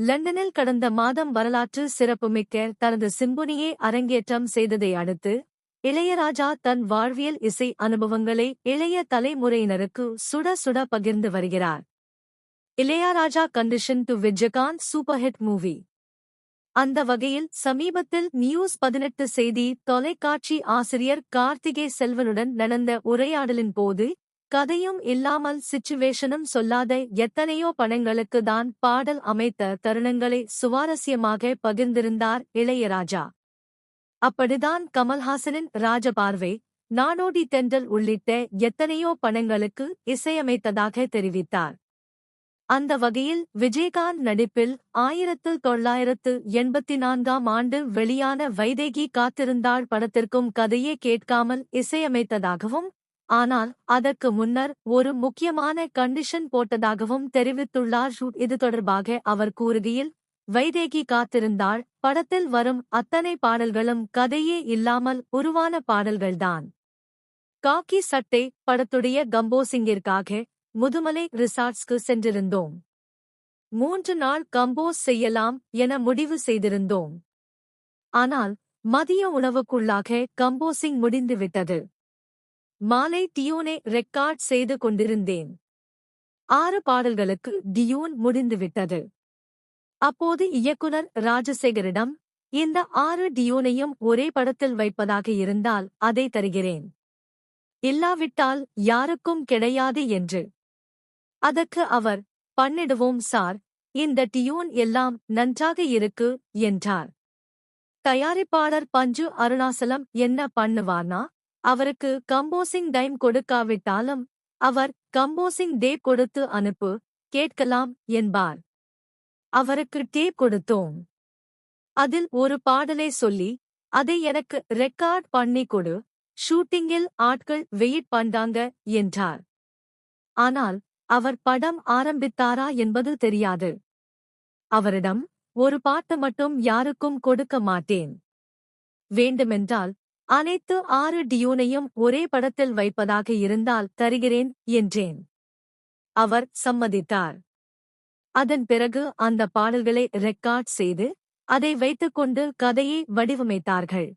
லண்டனில் கடந்த மாதம் வரலாற்று சிறப்புமிக்க தனது சிம்பொனியை அரங்கேற்றம் செய்ததை அடுத்து இளையராஜா தன் வாழ்வியல் இசை அனுபவங்களை இளைய தலைமுறையினருக்கு சுட சுட பகிர்ந்து வருகிறார். Ilaiyaraaja condition to Vijayakanth super hit movie அந்த வகையில் சமீபத்தில் நியூஸ் பதினெட்டு செய்தி தொலைக்காட்சி ஆசிரியர் கார்த்திகே செல்வனுடன் நடந்த உரையாடலின் போது கதையும் இல்லாமல் சிச்சுவேஷனும் சொல்லாத எத்தனையோ படங்களுக்கு தான் பாடல் அமைத்த தருணங்களை சுவாரஸ்யமாக பகிர்ந்திருந்தார் இளையராஜா. அப்படிதான் கமல்ஹாசனின் ராஜபார்வை நாடோடி தென்றல் உள்ளிட்ட எத்தனையோ படங்களுக்கு இசையமைத்ததாக தெரிவித்தார். அந்த வகையில் விஜயகாந்த் நடிப்பில் ஆயிரத்து தொள்ளாயிரத்து எண்பத்தி நான்காம் ஆண்டு வெளியான வைதேகி காத்திருந்தாள் படத்திற்கும் கதையே கேட்காமல் இசையமைத்ததாகவும் ஆனால் அதற்கு முன்னர் ஒரு முக்கியமான கண்டிஷன் போட்டதாகவும் தெரிவித்துள்ளார் இது தொடர்பாக அவர் கூறுகையில் வைதேகி காத்திருந்தாள். படத்தில் வரும் அத்தனை பாடல்களும் கதையே இல்லாமல் உருவான பாடல்கள்தான். காக்கி சட்டை படத்துடைய கம்போசிங்கிற்காக முதுமலை ரிசார்ட்ஸ்க்கு சென்றிருந்தோம். மூன்று நாள் கம்போஸ் செய்யலாம் என முடிவு செய்திருந்தோம். ஆனால் மதிய உணவுக்குள்ளாக கம்போசிங் முடிந்துவிட்டது. மாலை டியூனை ரெக்கார்ட் செய்து கொண்டிருந்தேன். ஆறு பாடல்களுக்கு டியூன் முடிந்துவிட்டது. அப்போது இயக்குனர் ராஜசேகரிடம் இந்த ஆறு டியூனையும் ஒரே படத்தில் வைப்பதாக இருந்தால் அதை தருகிறேன். இல்லாவிட்டால் யாருக்கும் கிடையாது என்று. அதற்கு அவர் பண்ணிடுவோம் சார் இந்த டியூன் எல்லாம் நன்றாக இருக்கு என்றார். தயாரிப்பாளர் பஞ்சு அருணாசலம் என்ன பண்ணுவானா அவருக்கு கம்போசிங் டைம் கொடுக்காவிட்டாலும் அவர் கம்போசிங் டே கொடுத்து அனுப்பு கேட்கலாம் என்பார். அவருக்கு டேப் கொடுத்தோம். அதில் ஒரு பாடலை சொல்லி அதை எனக்கு ரெக்கார்ட் பண்ணி கொடு ஷூட்டிங்கில் ஆட்கள் வெயிட் பண்றாங்க என்றார். ஆனால் அவர் படம் ஆரம்பித்தாரா என்பது தெரியாது. அவரிடம் ஒரு பாட்டு மட்டும் யாருக்கும் கொடுக்க மாட்டேன். வேண்டுமென்றால் அனைத்து ஆறு டியூனையும் ஒரே படத்தில் வைப்பதாக இருந்தால் தருகிறேன் என்றேன். அவர் சம்மதித்தார். அதன் பிறகு அந்த பாடல்களை ரெக்கார்ட் செய்து அதை வைத்துக்கொண்டு கதையை வடிவமைத்தார்கள்.